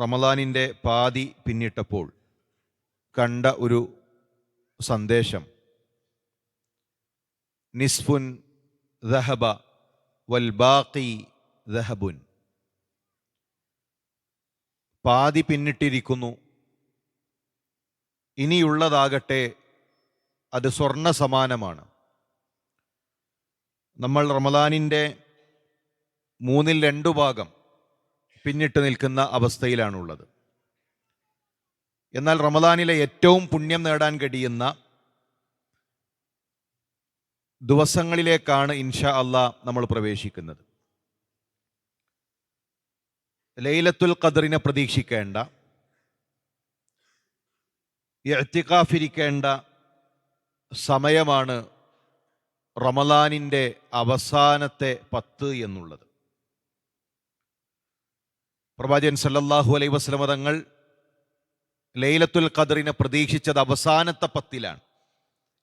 റമദാനിന്റെ പാതി പിന്നിട്ടപ്പോൾ കണ്ട ഒരു സന്ദേശം. നിസ്ഫുൻ ദഹബ വൽ ബാക്കി ദഹബുൻ. പാതി പിന്നിട്ടിരിക്കുന്നു. ഇനിയുള്ളതാകട്ടെ അത് സ്വർണ സമാനമാണ് നമ്മൾ റമദാനിന്റെ മൂന്നിൽ രണ്ടു ഭാഗം പിന്നിട്ട് നിൽക്കുന്ന അവസ്ഥയിലാണുള്ളത്. എന്നാൽ റമദാനിലെ ഏറ്റവും പുണ്യം നേടാൻ കഴിയുന്ന ദിവസങ്ങളിലേക്കാണ് ഇൻഷാ അള്ളാ നമ്മൾ പ്രവേശിക്കുന്നത്. ലൈലത്തുൽ ഖദറിനെ പ്രതീക്ഷിക്കേണ്ട എത്തിക്കാഫിരിക്കേണ്ട സമയമാണ് റമദാനിന്റെ അവസാനത്തെ പത്ത് എന്നുള്ളത്. പ്രവാചകൻ സല്ലല്ലാഹു അലൈ വസ്ലമ തങ്ങൾ ലൈലത്തുൽ ഖദറിനെ പ്രതീക്ഷിച്ചത് അവസാനത്തെ പത്തിലാണ്.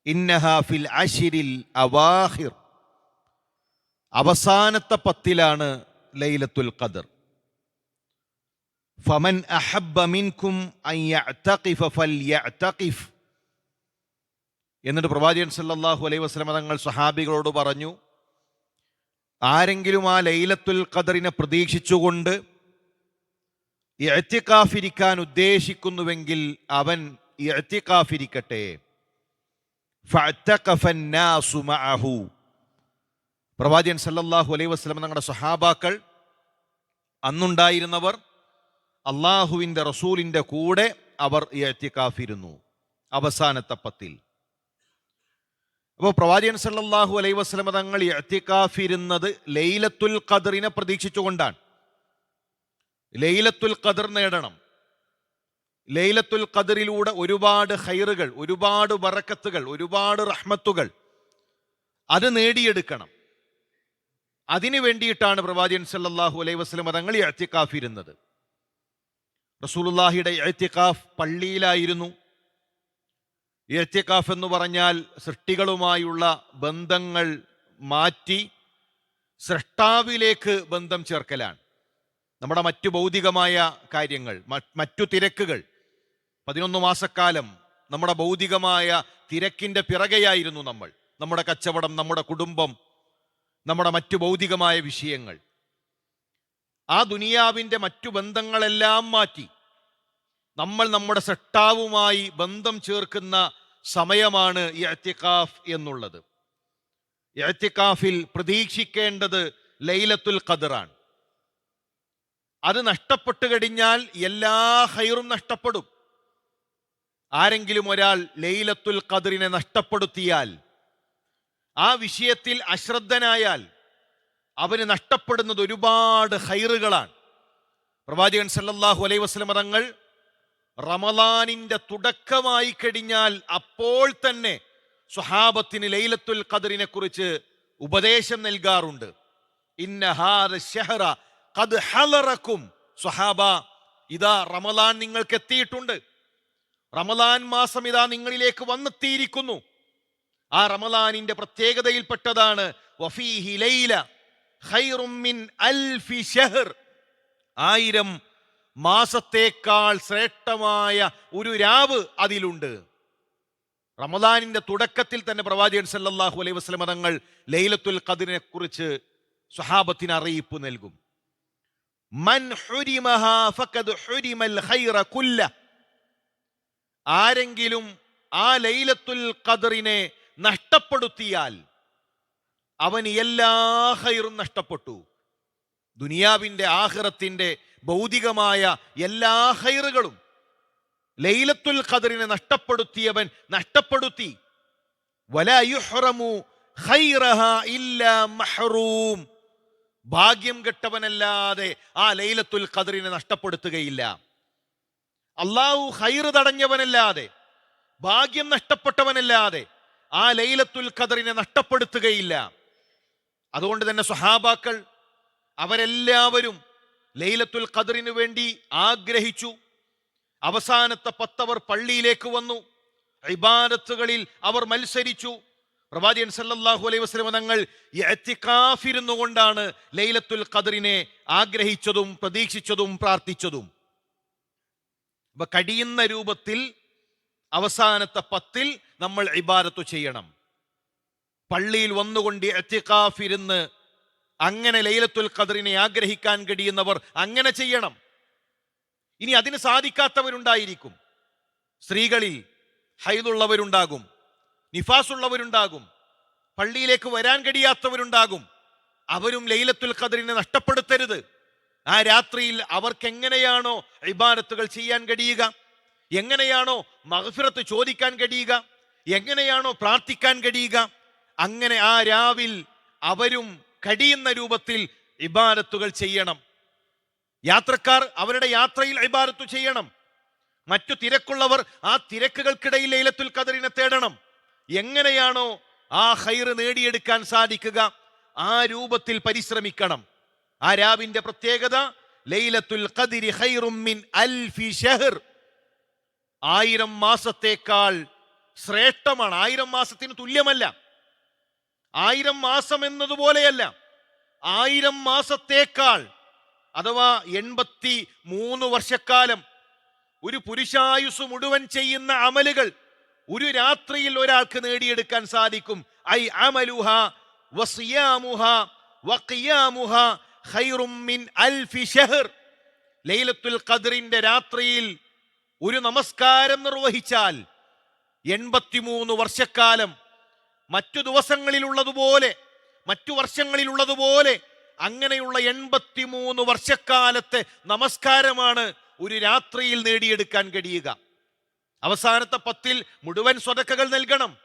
ഇന്നഹ ഫിൽ അഷിരിൽ അവാഹിർ. അവസാനത്തെ പത്തിലാണ് ലൈലത്തുൽ ഖദർ. ഫമൻ അഹബ്ബ മിൻകും എന്നിട്ട് പ്രവാചകൻ സല്ലല്ലാഹു അലൈഹി വസല്ലമ തങ്ങൾ സ്വഹാബികളോട് പറഞ്ഞു ആരെങ്കിലും ആ ലൈലത്തുൽ ഖദറിനെ പ്രതീക്ഷിച്ചുകൊണ്ട് ഈ എത്തിക്കാഫിരിക്കാൻ ഉദ്ദേശിക്കുന്നുവെങ്കിൽ അവൻ ഈ എത്തിക്കാഫിരിക്കട്ടെ പ്രവാചകൻ സല്ലല്ലാഹു അലൈഹി വസ്ലം തങ്ങളുടെ സഹാബാക്കൾ അന്നുണ്ടായിരുന്നവർ അള്ളാഹുവിന്റെ റസൂലിന്റെ കൂടെ അവർ എത്തിക്കാഫിരുന്നു അവസാനത്തെ പത്തിൽ. അപ്പോൾ പ്രവാചകൻ സല്ലല്ലാഹു അലൈഹി വസ്ലം തങ്ങൾ എത്തിക്കാഫിരുന്നത് ലൈലത്തുൽ ഖദറിനെ പ്രതീക്ഷിച്ചുകൊണ്ടാണ്. ലൈലത്തുൽ ഖദർ നേടണം. ലൈലത്തുൽ ഖദറിലൂടെ ഒരുപാട് ഹൈറുകൾ ഒരുപാട് വറക്കത്തുകൾ ഒരുപാട് റഹ്മത്തുകൾ അത് നേടിയെടുക്കണം. അതിനു വേണ്ടിയിട്ടാണ് പ്രവാചകൻ സല്ലല്ലാഹു അലൈഹി വസല്ലം തങ്ങൾ എഴുത്തിക്കാഫിരുന്നത് റസൂലുല്ലാഹിയുടെ എഴുത്തിക്കാഫ് പള്ളിയിലായിരുന്നു. എഴുത്തിക്കാഫ് എന്ന് പറഞ്ഞാൽ സൃഷ്ടികളുമായുള്ള ബന്ധങ്ങൾ മാറ്റി സൃഷ്ടാവിലേക്ക് ബന്ധം ചേർക്കലാണ്. നമ്മുടെ മറ്റു ഭൗതികമായ കാര്യങ്ങൾ മറ്റു തിരക്കുകൾ. പതിനൊന്ന് മാസക്കാലം നമ്മുടെ ഭൗതികമായ തിരക്കിന്റെ പിറകെയായിരുന്നു നമ്മൾ. നമ്മുടെ കച്ചവടം നമ്മുടെ കുടുംബം നമ്മുടെ മറ്റു ഭൗതികമായ വിഷയങ്ങൾ. ആ ദുനിയാവിന്റെ മറ്റു ബന്ധങ്ങളെല്ലാം മാറ്റി. നമ്മൾ നമ്മുടെ സട്ടാവുമായി ബന്ധം ചേർക്കുന്ന സമയമാണ് ഈ എന്നുള്ളത്. എത്തിക്കാഫിൽ പ്രതീക്ഷിക്കേണ്ടത് ലൈലത്തുൽ ഖദറാണ്. അത് നഷ്ടപ്പെട്ടു കഴിഞ്ഞാൽ എല്ലാ ഹൈറും നഷ്ടപ്പെടും. ആരെങ്കിലും ഒരാൾ ലൈലത്തുൽ ഖദറിനെ നഷ്ടപ്പെടുത്തിയാൽ ആ വിഷയത്തിൽ അശ്രദ്ധനായാൽ അവന് നഷ്ടപ്പെടുന്നത് ഒരുപാട് ഹൈറുകളാണ് പ്രവാചകൻ സല്ലല്ലാഹു അലൈഹി വസ്ലം തങ്ങൾ റമലാനിന്റെ തുടക്കമായി കഴിഞ്ഞാൽ അപ്പോൾ തന്നെ സ്വഹാബത്തിന് ലൈലത്തുൽ ഖദറിനെ കുറിച്ച് ഉപദേശം നൽകാറുണ്ട്. ഇന്ന ഹാദ ഖദ് ഹലറക്കും. സ്വഹാബ ഇതാ റമലാൻ നിങ്ങൾക്ക് എത്തിയിട്ടുണ്ട്. റമലാൻ മാസം ഇതാ നിങ്ങളിലേക്ക് വന്നെത്തിയിരിക്കുന്നു. ആ റമലാനിന്റെ പ്രത്യേകതയിൽപ്പെട്ടതാണ് ആയിരം മാസത്തേക്കാൾ ശ്രേഷ്ഠമായ ഒരു രാവ് അതിലുണ്ട്. റമദാനിന്റെ തുടക്കത്തിൽ തന്നെ പ്രവാചകൻ സല്ലാഹു അലൈഹി വസല്ലം തങ്ങൾ ലൈലത്തുൽ ഖദിനെ കുറിച്ച് സ്വഹാബത്തിന് അറിയിപ്പ് നൽകും. ആരെങ്കിലും ആ ലൈലത്തുൽ ഖദറിനെ നഷ്ടപ്പെടുത്തിയാൽ അവന് എല്ലാ ഹൈറും നഷ്ടപ്പെട്ടു. ദുനിയാവിന്റെ ആഹ്റത്തിന്റെ ഭൗതികമായ എല്ലാ ഹൈറുകളും ലൈലത്തുൽ ഖദറിനെ നഷ്ടപ്പെടുത്തിയവൻ നഷ്ടപ്പെടുത്തി. വലാ യുഹ്റമു ഖൈറഹ ഇല്ലാ മഹ്റൂം. ഭാഗ്യം കെട്ടവനല്ലാതെ ആ ലൈലത്തുൽ ഖദറിനെ നഷ്ടപ്പെടുത്തുകയില്ല. അള്ളാഹു ഹൈർ തടഞ്ഞവനല്ലാതെ ഭാഗ്യം നഷ്ടപ്പെട്ടവനല്ലാതെ ആ ലൈലത്തുൽ ഖദറിനെ നഷ്ടപ്പെടുത്തുകയില്ല. അതുകൊണ്ട് തന്നെ സുഹാബാക്കൾ അവരെല്ലാവരും ലൈലത്തുൽ ഖദറിനു വേണ്ടി ആഗ്രഹിച്ചു. അവസാനത്തെ പത്തവർ പള്ളിയിലേക്ക് വന്നു. ഇബാദത്തുകളിൽ അവർ മത്സരിച്ചു. പ്രവാചകൻ സല്ലല്ലാഹു അലൈഹി വസല്ലം തങ്ങൾ എത്തിക്കാഫിരുന്നു കൊണ്ടാണ് ലൈലത്തുൽ ഖദറിനെ ആഗ്രഹിച്ചതും പ്രതീക്ഷിച്ചതും പ്രാർത്ഥിച്ചതും. അപ്പൊ കഴിയുന്ന രൂപത്തിൽ അവസാനത്തെ പത്തിൽ നമ്മൾ ഇബാദത്തു ചെയ്യണം. പള്ളിയിൽ വന്നുകൊണ്ട് എത്തിക്കാഫിരുന്ന് അങ്ങനെ ലൈലത്തുൽ ഖദറിനെ ആഗ്രഹിക്കാൻ കഴിയുന്നവർ അങ്ങനെ ചെയ്യണം. ഇനി അതിന് സാധിക്കാത്തവരുണ്ടായിരിക്കും. സ്ത്രീകളിൽ നിഫാസുള്ളവരുണ്ടാകും. പള്ളിയിലേക്ക് വരാൻ കഴിയാത്തവരുണ്ടാകും. അവരും ലൈലത്തുൽ ഖദറിനെ നഷ്ടപ്പെടുത്തരുത്. ആ രാത്രിയിൽ അവർക്ക് എങ്ങനെയാണോ ഇബാദത്തുകൾ ചെയ്യാൻ കഴിയുക? എങ്ങനെയാണോ മഹഫിറത്ത് ചോദിക്കാൻ കഴിയുക? എങ്ങനെയാണോ പ്രാർത്ഥിക്കാൻ കഴിയുക? അങ്ങനെ ആ രാവിൽ അവരും കഴിയുന്ന രൂപത്തിൽ ഇബാരത്തുകൾ ചെയ്യണം. യാത്രക്കാർ അവരുടെ യാത്രയിൽ ഇബാരത്തു ചെയ്യണം. മറ്റു തിരക്കുള്ളവർ ആ തിരക്കുകൾക്കിടയിൽ ലൈലത്തുൽ ഖദറിനെ തേടണം. എങ്ങനെയാണോ ആ ഹൈറ് നേടിയെടുക്കാൻ സാധിക്കുക ആ രൂപത്തിൽ പരിശ്രമിക്കണം. ആ രാവിന്റെ പ്രത്യേകത ലൈലത്തുൽ ഖദിരി മിൻ ഷഹർ. ആയിരം മാസത്തേക്കാൾ ശ്രേഷ്ഠമാണ്. ആയിരം മാസത്തിന് തുല്യമല്ല. ആയിരം മാസം എന്നതുപോലെയല്ല. ആയിരം മാസത്തേക്കാൾ അഥവാ എൺപത്തി മൂന്ന് വർഷക്കാലം ഒരു പുരുഷായുസ് മുഴുവൻ ചെയ്യുന്ന അമലുകൾ ഒരു രാത്രിയിൽ ഒരാൾക്ക് നേടിയെടുക്കാൻ സാധിക്കും. ഐ അമലുഹ വസിയാമുഹ വഖിയാമുഹ ഖൈറും മിൻ അൽഫി ഷഹർ ലൈലത്തുൽ ഖദ്റിന്റെ രാത്രിയിൽ ഒരു നമസ്കാരം നിർവഹിച്ചാൽ എൺപത്തിമൂന്ന് വർഷക്കാലം മറ്റു ദിവസങ്ങളിലുള്ളതുപോലെ മറ്റു വർഷങ്ങളിലുള്ളതുപോലെ അങ്ങനെയുള്ള എൺപത്തിമൂന്ന് വർഷക്കാലത്തെ നമസ്കാരമാണ് ഒരു രാത്രിയിൽ നേടിയെടുക്കാൻ കഴിയുക. അവസാനത്തെ പത്തിൽ മുഴുവൻ സ്വതക്കകൾ നൽകണം.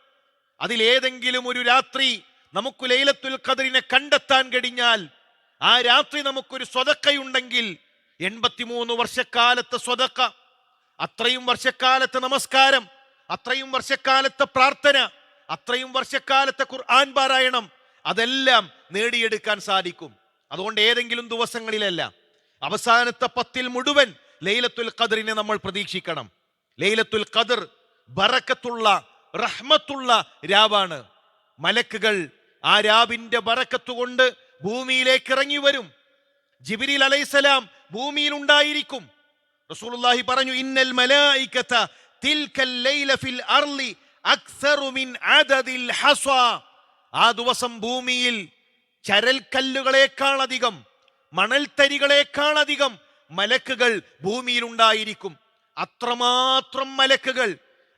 അതിലേതെങ്കിലും ഒരു രാത്രി നമുക്ക് ലൈലത്തുൽ ഖദറിനെ കണ്ടെത്താൻ കഴിഞ്ഞാൽ ആ രാത്രി നമുക്കൊരു സ്വതക്കയുണ്ടെങ്കിൽ എൺപത്തിമൂന്ന് വർഷക്കാലത്തെ സ്വതക്ക അത്രയും വർഷക്കാലത്തെ നമസ്കാരം അത്രയും വർഷക്കാലത്തെ പ്രാർത്ഥന അത്രയും വർഷക്കാലത്തെ ഖുർആൻ പാരായണം അതെല്ലാം നേടിയെടുക്കാൻ സാധിക്കും. അതുകൊണ്ട് ഏതെങ്കിലും ദിവസങ്ങളിലല്ല അവസാനത്തെ പത്തിൽ മുഴുവൻ ലൈലത്തുൽ ഖദറിനെ നമ്മൾ പ്രതീക്ഷിക്കണം. ലൈലത്തുൽ ഖദർ ബറക്കത്തുള്ള റഹ്മത്തുള്ള രാവാണ്. മലക്കുകൾ ആ രാവിന്റെ ബറക്കത്തുകൊണ്ട് ഭൂമിയിലേക്ക് ഇറങ്ങി വരും. ജിബിരിൽ അലൈസലാം ഭൂമിയിൽ ഉണ്ടായിരിക്കും റസൂലുള്ളാഹി പറഞ്ഞു ഇന്നൽ മലായികത തിൽക്കൽ ലൈല ഫിൽ അർളി അക്സറു മിൻ അദദിൽ ആ ദിവസം ഭൂമിയിൽ ചരൽക്കല്ലുകളേക്കാളധികം അധികം മലക്കുകൾ ഭൂമിയിൽ ഉണ്ടായിരിക്കും അത്രമാത്രം മലക്കുകൾ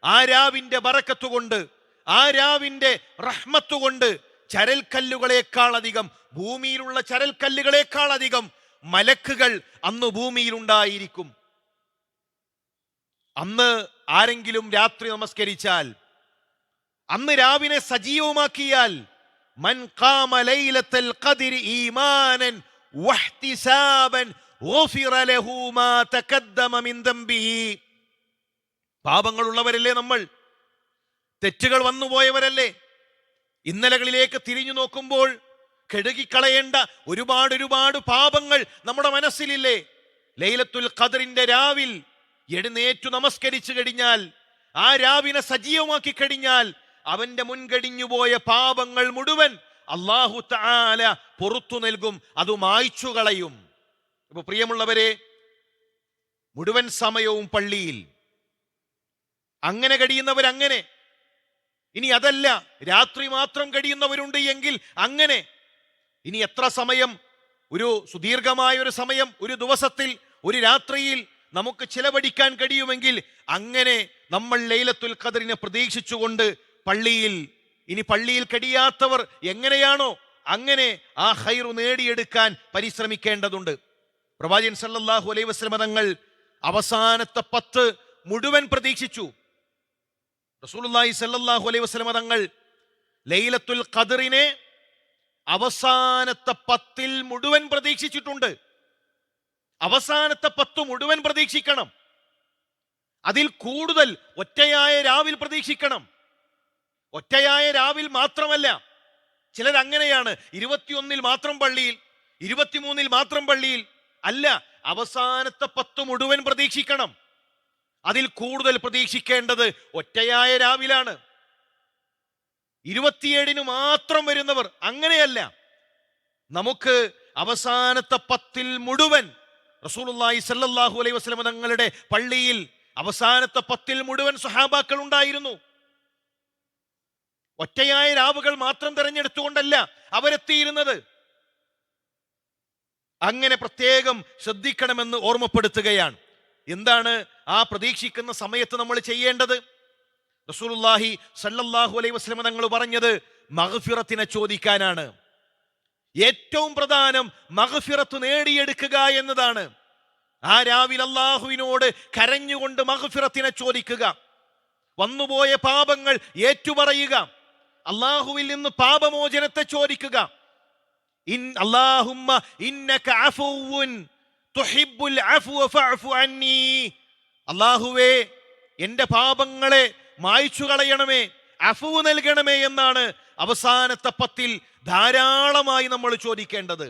ആ രാവിന്റെ ബറക്കത്ത് കൊണ്ട് ആ രാവിന്റെ റഹ്മത്ത് കൊണ്ട് ചരൽക്കല്ലുകളേക്കാൾ അധികം ഭൂമിയിലുള്ള ചരൽക്കല്ലുകളേക്കാൾ അധികം മലക്കുകൾ അന്ന് ഭൂമിയിലുണ്ടായിരിക്കും. അന്ന് ആരെങ്കിലും രാത്രി നമസ്കരിച്ചാൽ അന്ന് രാവിനെ സജീവമാക്കിയാൽ മൻ കാമലൈലത്തൽ ഖദ്രി ഈമാനൻ വഹ്തിസാബൻ പാപങ്ങളുള്ളവരല്ലേ നമ്മൾ? തെറ്റുകൾ വന്നുപോയവരല്ലേ? ഇന്നലകളിലേക്ക് തിരിഞ്ഞു നോക്കുമ്പോൾ കെടുകിക്കളയേണ്ട ഒരുപാട് ഒരുപാട് പാപങ്ങൾ നമ്മുടെ മനസ്സിലില്ലേ? ലൈലത്തുൽ ഖദറിന്റെ രാവിൽ എഴുന്നേറ്റു നമസ്കരിച്ചു കഴിഞ്ഞാൽ ആ രാവിനെ സജീവമാക്കി കഴിഞ്ഞാൽ അവന്റെ മുൻകടിഞ്ഞുപോയ പാപങ്ങൾ മുഴുവൻ അള്ളാഹു താല പുറത്തു നൽകും അത് മായ്ച്ചു കളയും ഇപ്പൊ പ്രിയമുള്ളവരെ മുഴുവൻ സമയവും പള്ളിയിൽ. അങ്ങനെ കഴിയുന്നവരങ്ങനെ. ഇനി അതല്ല രാത്രി മാത്രം കഴിയുന്നവരുണ്ട് എങ്കിൽ അങ്ങനെ. ഇനി എത്ര സമയം? ഒരു സുദീർഘമായ ഒരു സമയം ഒരു ദിവസത്തിൽ ഒരു രാത്രിയിൽ നമുക്ക് ചിലവടിക്കാൻ കഴിയുമെങ്കിൽ അങ്ങനെ നമ്മൾ ലൈലത്തുൽ ഖദറിനെ പ്രതീക്ഷിച്ചുകൊണ്ട് പള്ളിയിൽ ഇനി പള്ളിയിൽ കഴിയാത്തവർ എങ്ങനെയാണോ അങ്ങനെ ആ ഹൈറു നേടിയെടുക്കാൻ പരിശ്രമിക്കേണ്ടതുണ്ട്. പ്രവാചകൻ സല്ലാഹു അലൈ വസല്ലമ തങ്ങൾ അവസാനത്തെ പത്ത് മുഴുവൻ പ്രതീക്ഷിച്ചു. റസൂലുള്ളാഹി സല്ലല്ലാഹു അലൈഹി വസല്ലമ തങ്ങൾ ലൈലത്തുൽ ഖദറിനെ അവസാനത്തെ പത്തിൽ മുഴുവൻ പ്രതീക്ഷിച്ചിട്ടുണ്ട്. അവസാനത്തെ പത്ത് മുഴുവൻ പ്രതീക്ഷിക്കണം. അതിൽ കൂടുതൽ ഒറ്റയായ രാവിൽ പ്രതീക്ഷിക്കണം. ഒറ്റയായ രാവിൽ മാത്രമല്ല ചിലരങ്ങനെയാണ് ഇരുപത്തിയൊന്നിൽ മാത്രം പള്ളിയിൽ ഇരുപത്തിമൂന്നിൽ മാത്രം പള്ളിയിൽ അല്ല അവസാനത്തെ പത്ത് മുഴുവൻ പ്രതീക്ഷിക്കണം. അതിൽ കൂടുതൽ പ്രതീക്ഷിക്കേണ്ടത് ഒറ്റയായ രാവിലാണ്. ഇരുപത്തിയേഴിന് മാത്രം വരുന്നവർ അങ്ങനെയല്ല. നമുക്ക് അവസാനത്തെ പത്തിൽ മുഴുവൻ റസൂലുള്ളാഹി സല്ലല്ലാഹു അലൈഹി വസല്ലം തങ്ങളുടെ പള്ളിയിൽ അവസാനത്തെ പത്തിൽ മുഴുവൻ സഹാബാക്കൾ ഉണ്ടായിരുന്നു. ഒറ്റയായ രാവുകൾ മാത്രം തിരഞ്ഞെടുത്തുകൊണ്ടല്ല അവരെത്തിയിരുന്നത്. അങ്ങനെ പ്രത്യേകം ശ്രദ്ധിക്കണമെന്ന് ഓർമ്മപ്പെടുത്തുകയാണ്. എന്താണ് ആ പ്രതീക്ഷിക്കുന്ന സമയത്ത് നമ്മൾ ചെയ്യേണ്ടത്? റസൂലുള്ളാഹി സല്ലല്ലാഹു അലൈഹി വസല്ലം തങ്ങൾ പറഞ്ഞത് മഗ്ഫിറത്തിനെ ചോദിക്കാനാണ്. ഏറ്റവും പ്രധാനം മഗ്ഫിറത്ത് നേടിയെടുക്കുക എന്നതാണ്. ആ രാവിലെ അള്ളാഹുവിനോട് കരഞ്ഞുകൊണ്ട് മഗ്ഫിറത്തിനെ ചോദിക്കുക. വന്നുപോയ പാപങ്ങൾ ഏറ്റുപറയുക. അള്ളാഹുവിൽ നിന്ന് പാപമോചനത്തെ ചോദിക്കുക. ഇൻ അല്ലാഹുമ്മ ഇന്നക തുഹിബ്ബുൽ അഫ്വ അന്നി. അല്ലാഹുവേ പാപങ്ങളെ മായ്ച്ചു കളയണമേ അഫുവ് നൽകണമേ എന്നാണ് അവസാനത്തെ പത്തിൽ ധാരാളമായി നമ്മൾ ചോദിക്കേണ്ടത്.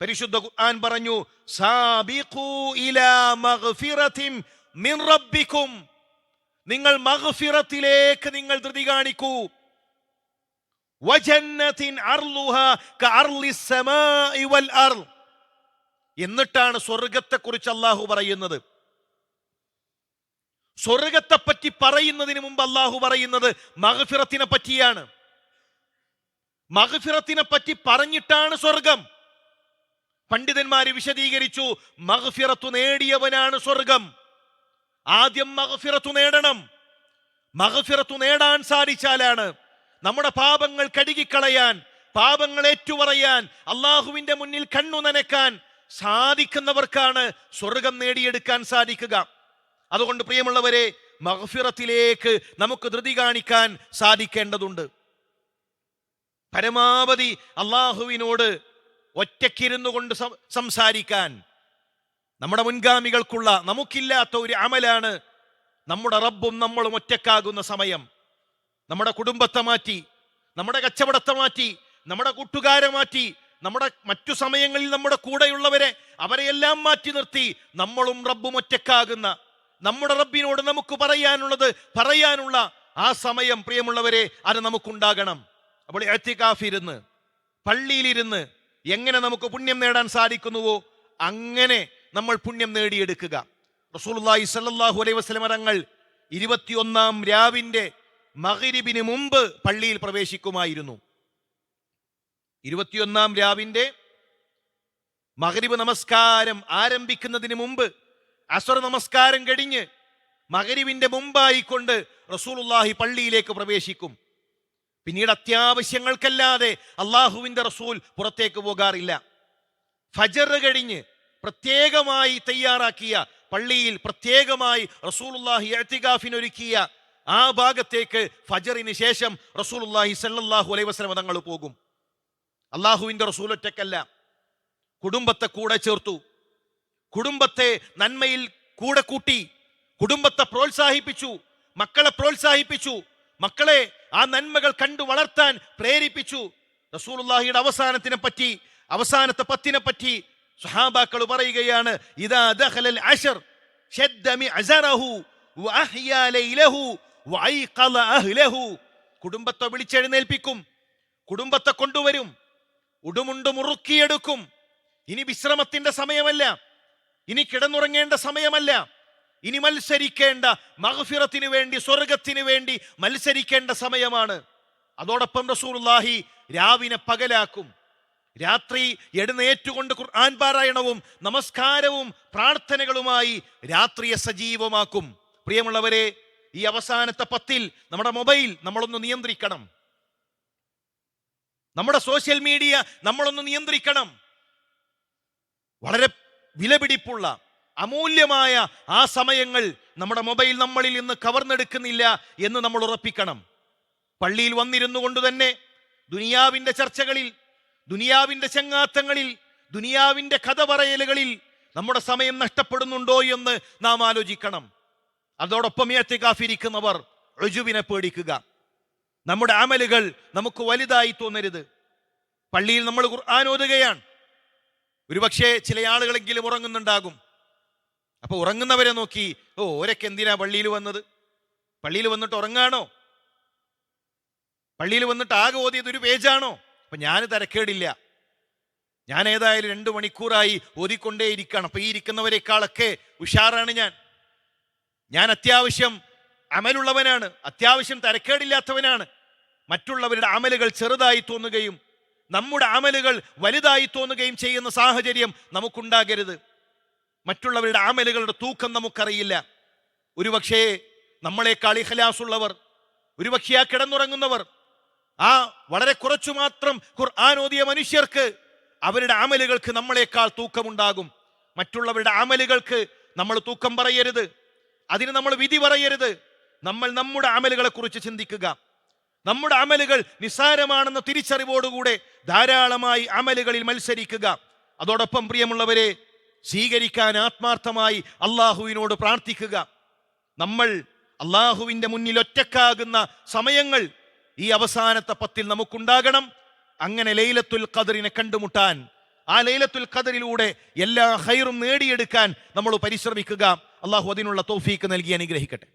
പരിശുദ്ധ ഖുർആൻ പറഞ്ഞു സാബിഖൂ ഇലാ മഗ്ഫിറതിൻ മിൻ നിങ്ങൾ മഗ്ഫിറത്തിലേക്ക് നിങ്ങൾ ധൃതി കാണിക്കൂ. എന്നിട്ടാണ് സ്വർഗത്തെക്കുറിച്ച് അള്ളാഹു പറയുന്നത്. സ്വർഗത്തെ പറ്റി പറയുന്നതിന് മുമ്പ് അള്ളാഹു പറയുന്നത് മഹഫിറത്തിനെ പറ്റിയാണ്. മഹഫിറത്തിനെ പറ്റി പറഞ്ഞിട്ടാണ് സ്വർഗം പണ്ഡിതന്മാർ വിശദീകരിച്ചു മഹഫിറത്തു നേടിയവനാണ് സ്വർഗം ആദ്യം മഹഫിറത്തു നേടണം. മഹഫിറത്തു നേടാൻ സാധിച്ചാലാണ് നമ്മുടെ പാപങ്ങൾ കഴുകിക്കളയാൻ പാപങ്ങൾ ഏറ്റുപറയാൻ അള്ളാഹുവിന്റെ മുന്നിൽ കണ്ണു നനക്കാൻ സാധിക്കുന്നവർക്കാണ് സ്വർഗം നേടിയെടുക്കാൻ സാധിക്കുക. അതുകൊണ്ട് പ്രിയമുള്ളവരെ മഹഫിറത്തിലേക്ക് നമുക്ക് ധൃതി കാണിക്കാൻ സാധിക്കേണ്ടതുണ്ട്. പരമാവധി അള്ളാഹുവിനോട് ഒറ്റയ്ക്കിരുന്നു കൊണ്ട് സംസാരിക്കാൻ. നമ്മുടെ മുൻഗാമികൾക്കുള്ള നമുക്കില്ലാത്ത ഒരു അമലാണ് നമ്മുടെ റബ്ബും നമ്മളും ഒറ്റക്കാകുന്ന സമയം. നമ്മുടെ കുടുംബത്തെ മാറ്റി നമ്മുടെ കച്ചവടത്തെ മാറ്റി നമ്മുടെ കൂട്ടുകാരെ മാറ്റി നമ്മുടെ മറ്റു സമയങ്ങളിൽ നമ്മുടെ കൂടെയുള്ളവരെ അവരെയെല്ലാം മാറ്റി നിർത്തി നമ്മളും റബ്ബും ഒറ്റക്കാകുന്ന നമ്മുടെ റബ്ബിനോട് നമുക്ക് പറയാനുള്ളത് പറയാനുള്ള ആ സമയം പ്രിയമുള്ളവരെ അത് നമുക്കുണ്ടാകണം. അപ്പോൾ എത്തിക്കാഫിരുന്ന് പള്ളിയിലിരുന്ന് എങ്ങനെ നമുക്ക് പുണ്യം നേടാൻ സാധിക്കുന്നുവോ അങ്ങനെ നമ്മൾ പുണ്യം നേടിയെടുക്കുക. റസൂൽ സല്ലാഹു തങ്ങൾ ഇരുപത്തിയൊന്നാം രാവിന്റെ മഗ്രിബിന് മുമ്പ് പള്ളിയിൽ പ്രവേശിക്കുമായിരുന്നു. ഇരുപത്തിയൊന്നാം രാവിന്റെ മഗ്രിബ് നമസ്കാരം ആരംഭിക്കുന്നതിന് മുമ്പ് അസർ നമസ്കാരം കഴിഞ്ഞ് മഗ്രിബിന്റെ മുമ്പായിക്കൊണ്ട് റസൂലുള്ളാഹി പള്ളിയിലേക്ക് പ്രവേശിക്കും. പിന്നീട് അത്യാവശ്യങ്ങൾക്കല്ലാതെ അള്ളാഹുവിന്റെ റസൂൽ പുറത്തേക്ക് പോകാറില്ല. ഫജർ കഴിഞ്ഞ് പ്രത്യേകമായി തയ്യാറാക്കിയ പള്ളിയിൽ പ്രത്യേകമായി റസൂലുള്ളാഹി എത്തികാഫിനൊരുക്കിയ ആ ഭാഗത്തേക്ക് ഫജറിന് ശേഷം റസൂലുള്ളാഹി സല്ലാഹു അലൈഹി വസല്ലം തങ്ങൾ പോകും. അള്ളാഹുവിന്റെ റസൂൽ ഒറ്റക്കല്ല കുടുംബത്തെ കൂടെ ചേർത്തു. കുടുംബത്തെ നന്മയിൽ കൂടെ കൂട്ടി. കുടുംബത്തെ പ്രോത്സാഹിപ്പിച്ചു. മക്കളെ പ്രോത്സാഹിപ്പിച്ചു. മക്കളെ ആ നന്മകൾ കണ്ടു വളർത്താൻ പ്രേരിപ്പിച്ചു. റസൂലുല്ലാഹിയുടെ അവസാനത്തിനെ പറ്റി അവസാനത്തെ പത്തിനെ പറ്റി സുഹാബാക്കൾ പറയുകയാണ് ഇതാ ദഖലൽ അശർ ഷദ്ദമി അസറഹു വഅയ്ഖള അഹ്ലഹു കുടുംബത്തെ വിളിച്ചെഴുന്നേൽപ്പിക്കും. കുടുംബത്തെ കൊണ്ടുവരും. ഉടുമുണ്ട് മുറുക്കിയെടുക്കും. ഇനി വിശ്രമത്തിന്റെ സമയമല്ല. ഇനി കിടന്നുറങ്ങേണ്ട സമയമല്ല. ഇനി മത്സരിക്കേണ്ട മഹഫിറത്തിന് വേണ്ടി സ്വർഗത്തിന് വേണ്ടി മത്സരിക്കേണ്ട സമയമാണ്. അതോടൊപ്പം റസൂലുള്ളാഹി രാവിനെ പകലാക്കും. രാത്രി എഴുന്നേറ്റുകൊണ്ട് ഖുർആൻ പാരായണവും നമസ്കാരവും പ്രാർത്ഥനകളുമായി രാത്രിയെ സജീവമാക്കും. പ്രിയമുള്ളവരെ ഈ അവസാനത്തെ പത്തിൽ നമ്മുടെ മൊബൈൽ നമ്മളൊന്ന് നിയന്ത്രിക്കണം. നമ്മുടെ സോഷ്യൽ മീഡിയ നമ്മളൊന്ന് നിയന്ത്രിക്കണം. വളരെ വിലപിടിപ്പുള്ള അമൂല്യമായ ആ സമയങ്ങൾ നമ്മുടെ മൊബൈൽ നമ്മളിൽ നിന്ന് കവർന്നെടുക്കുന്നില്ല എന്ന് നമ്മൾ ഉറപ്പിക്കണം. പള്ളിയിൽ വന്നിരുന്നു കൊണ്ട് തന്നെ ദുനിയാവിന്റെ ചർച്ചകളിൽ ദുനിയാവിന്റെ ചങ്ങാത്തങ്ങളിൽ ദുനിയാവിന്റെ കഥ പറയലുകളിൽ നമ്മുടെ സമയം നഷ്ടപ്പെടുന്നുണ്ടോ എന്ന് നാം ആലോചിക്കണം. അതോടൊപ്പം ഏത്തിക്കാഫിരിക്കുന്നവർ ഋജുവിനെ പേടിക്കുക. നമ്മുടെ അമലുകൾ നമുക്ക് വലുതായി തോന്നരുത്. പള്ളിയിൽ നമ്മൾ ഖുർആൻ ഓതുകയാണ്. ഒരുപക്ഷെ ചില ആളുകളെങ്കിലും ഉറങ്ങുന്നുണ്ടാകും. അപ്പോൾ ഉറങ്ങുന്നവരെ നോക്കി ഓ ഓരൊക്കെ എന്തിനാ പള്ളിയിൽ വന്നത്? പള്ളിയിൽ വന്നിട്ട് ഉറങ്ങാണോ? പള്ളിയിൽ വന്നിട്ട് ആകെ ഓതിയത് ഒരു പേജാണോ? അപ്പൊ ഞാൻ തരക്കേടില്ല. ഞാൻ ഏതായാലും രണ്ട് മണിക്കൂറായി ഓതിക്കൊണ്ടേയിരിക്കുകയാണ് അപ്പൊ ഈ ഇരിക്കുന്നവരെക്കാളൊക്കെ ഉഷാറാണ് ഞാൻ. ഞാൻ അത്യാവശ്യം അമലുള്ളവനാണ് അത്യാവശ്യം തരക്കേടില്ലാത്തവനാണ്. മറ്റുള്ളവരുടെ അമലുകൾ ചെറുതായി തോന്നുകയും നമ്മുടെ അമലുകൾ വലുതായി തോന്നുകയും ചെയ്യുന്ന സാഹചര്യം നമുക്കുണ്ടാകരുത്. മറ്റുള്ളവരുടെ അമലുകളുടെ തൂക്കം നമുക്കറിയില്ല. ഒരുപക്ഷേ നമ്മളെക്കാൾ ഇഖലാസുള്ളവർ ഒരുപക്ഷേ ആ കിടന്നുറങ്ങുന്നവർ ആ വളരെ കുറച്ചു മാത്രം ഖുർആൻ ഓതിയ മനുഷ്യർക്ക് അവരുടെ അമലുകൾക്ക് നമ്മളെക്കാൾ തൂക്കമുണ്ടാകും. മറ്റുള്ളവരുടെ അമലുകൾക്ക് നമ്മൾ തൂക്കം പറയരുത്. അതിന് നമ്മൾ വിധി പറയരുത്. നമ്മൾ നമ്മുടെ അമലുകളെ കുറിച്ച് ചിന്തിക്കുക. നമ്മുടെ അമലുകൾ നിസ്സാരമാണെന്ന തിരിച്ചറിവോടുകൂടെ ധാരാളമായി അമലുകളിൽ മത്സരിക്കുക. അതോടൊപ്പം പ്രിയമുള്ളവരെ സ്വീകരിക്കാൻ ആത്മാർത്ഥമായി അള്ളാഹുവിനോട് പ്രാർത്ഥിക്കുക. നമ്മൾ അള്ളാഹുവിന്റെ മുന്നിൽ ഒറ്റക്കാകുന്ന സമയങ്ങൾ ഈ അവസാനത്തെ പത്തിൽ നമുക്കുണ്ടാകണം. അങ്ങനെ ലൈലത്തുൽ ഖദറിനെ കണ്ടുമുട്ടാൻ ആ ലൈലത്തുൽ ഖദറിലൂടെ എല്ലാ ഹൈറും നേടിയെടുക്കാൻ നമ്മൾ പരിശ്രമിക്കുക. അള്ളാഹു അതിനുള്ള തോഫീക്ക് നൽകി അനുഗ്രഹിക്കട്ടെ.